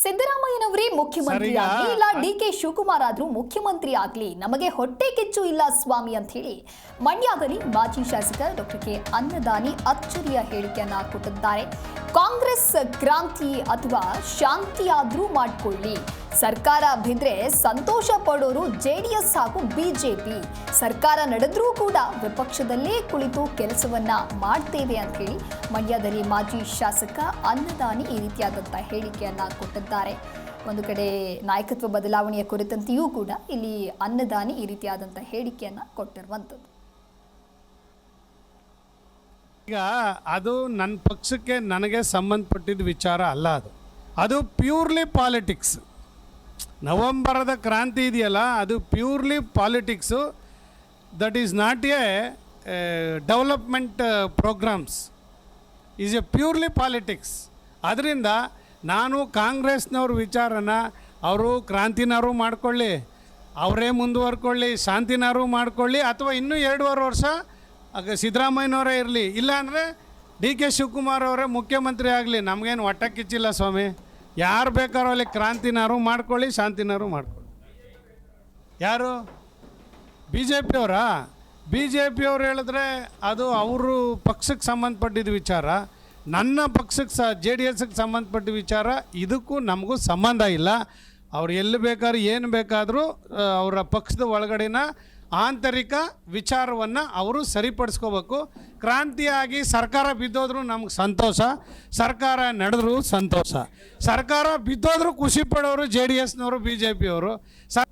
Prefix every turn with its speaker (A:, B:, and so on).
A: ಸಿದ್ದರಾಮಯ್ಯನವರೇ ಮುಖ್ಯಮಂತ್ರಿ? ಆಗ್ಲಿ ಇಲ್ಲ ಡಿ ಕೆ ಶಿವಕುಮಾರ್ ಆದ್ರೂ ಮುಖ್ಯಮಂತ್ರಿ ಆಗ್ಲಿ ನಮಗೆ ಹೊಟ್ಟೆ ಕಿಚ್ಚು ಇಲ್ಲ ಸ್ವಾಮಿ ಅಂತ ಹೇಳಿ ಮಂಡ್ಯದಲ್ಲಿ ಮಾಜಿ ಶಾಸಕ ಡಾಕ್ಟರ್ ಕೆ. ಅನ್ನದಾನಿ ಅಚ್ಚರಿಯ ಹೇಳಿಕೆಯನ್ನ ಕೊಟ್ಟಿದ್ದಾರೆ. ಕಾಂಗ್ರೆಸ್ ಕ್ರಾಂತಿ ಅಥವಾ ಶಾಂತಿ ಆದ್ರೂ ಮಾಡ್ಕೊಳ್ಳಿ. ಸರ್ಕಾರ ಬಿದ್ರೆ ಸಂತೋಷ ಪಡೋರು ಜೆಡಿಎಸ್ ಹಾಗೂ ಬಿಜೆಪಿ ಸರ್ಕಾರ ನಡೆದ್ರೂ ಕೂಡ ವಿಪಕ್ಷದಲ್ಲೇ ಕುಳಿತು ಕೆಲಸವನ್ನ ಮಾಡ್ತೇವೆ ಅಂತ ಹೇಳಿ ಮಂಡ್ಯದಲ್ಲಿ ಮಾಜಿ ಶಾಸಕ ಅನ್ನದಾನಿ ಈ ರೀತಿಯಾದಂಥ ಹೇಳಿಕೆಯನ್ನ ಕೊಟ್ಟಿದ್ದಾರೆ. ಒಂದು ಕಡೆ ನಾಯಕತ್ವ ಬದಲಾವಣೆಯ ಕುರಿತಂತೆಯೂ ಕೂಡ ಇಲ್ಲಿ ಅನ್ನದಾನಿ ಈ ರೀತಿಯಾದಂಥ ಹೇಳಿಕೆಯನ್ನು ಕೊಟ್ಟಿರುವಂಥದ್ದು.
B: ಈಗ ಅದು ನನ್ನ ಪಕ್ಷಕ್ಕೆ ನನಗೆ ಸಂಬಂಧಪಟ್ಟಿದ್ದ ವಿಚಾರ ಅಲ್ಲ ಅದು. ಅದು ಪ್ಯೂರ್ಲಿ ಪಾಲಿಟಿಕ್ಸ್. ನವಂಬರದ ಕ್ರಾಂತಿ ಇದೆಯಲ್ಲ, ಅದು purely politics. That is not a development programmes. Is a purely politics. ಅದರಿಂದ ನಾನು ಕಾಂಗ್ರೆಸ್ನವ್ರ ವಿಚಾರನ ಅವರು ಕ್ರಾಂತಿನಾರು ಮಾಡ್ಕೊಳ್ಳಿ, ಅವರೇ ಮುಂದುವರ್ಕೊಳ್ಳಿ, ಶಾಂತಿನಾರು ಮಾಡ್ಕೊಳ್ಳಿ, ಅಥವಾ ಇನ್ನೂ ಎರಡೂವರೆ ವರ್ಷ ಸಿದ್ದರಾಮಯ್ಯನವರೇ ಇರಲಿ. ಇಲ್ಲಾಂದರೆ ಡಿ ಕೆ ಶಿವಕುಮಾರ್ ಅವರೇ ಮುಖ್ಯಮಂತ್ರಿ ಆಗಲಿ. ನಮಗೇನು ಒಟ್ಟ ಕಿಚ್ಚಿಲ್ಲ ಸ್ವಾಮಿ. ಯಾರು ಬೇಕಾರೋ ಅಲ್ಲಿ ಕ್ರಾಂತಿನಾರು ಮಾಡ್ಕೊಳ್ಳಿ, ಶಾಂತಿನಾರು ಮಾಡ್ಕೊಳ್ಳಿ. ಯಾರು? ಬಿ ಜೆ ಪಿಯವರಾ ಬಿ ಜೆ ಪಿಯವ್ರು ಹೇಳಿದ್ರೆ ಅದು ಅವರು ಪಕ್ಷಕ್ಕೆ ಸಂಬಂಧಪಟ್ಟಿದ್ದ ವಿಚಾರ. ನನ್ನ ಪಕ್ಷಕ್ಕೆ ಸ ಜೆ ಡಿ ಎಸ್ಗೆ ಸಂಬಂಧಪಟ್ಟ ವಿಚಾರ, ಇದಕ್ಕೂ ನಮಗೂ ಸಂಬಂಧ ಇಲ್ಲ. ಅವ್ರು ಎಲ್ಲಿ ಬೇಕಾದ್ರೂ, ಏನು ಬೇಕಾದರೂ ಅವರ ಪಕ್ಷದ ಒಳಗಡೆನ ಆಂತರಿಕ ವಿಚಾರವನ್ನು ಅವರು ಸರಿಪಡಿಸ್ಕೋಬೇಕು. ಕ್ರಾಂತಿಯಾಗಿ ಸರ್ಕಾರ ಬಿದ್ದೋದ್ರೂ ನಮ್ಗೆ ಸಂತೋಷ, ಸರ್ಕಾರ ನಡೆದ್ರೂ ಸಂತೋಷ. ಸರ್ಕಾರ ಬಿದ್ದೋದ್ರೂ ಖುಷಿ ಪಡೋರು ಜೆ ಡಿ ಎಸ್ನವರು, ಬಿ ಜೆ ಪಿಯವರು. ಸ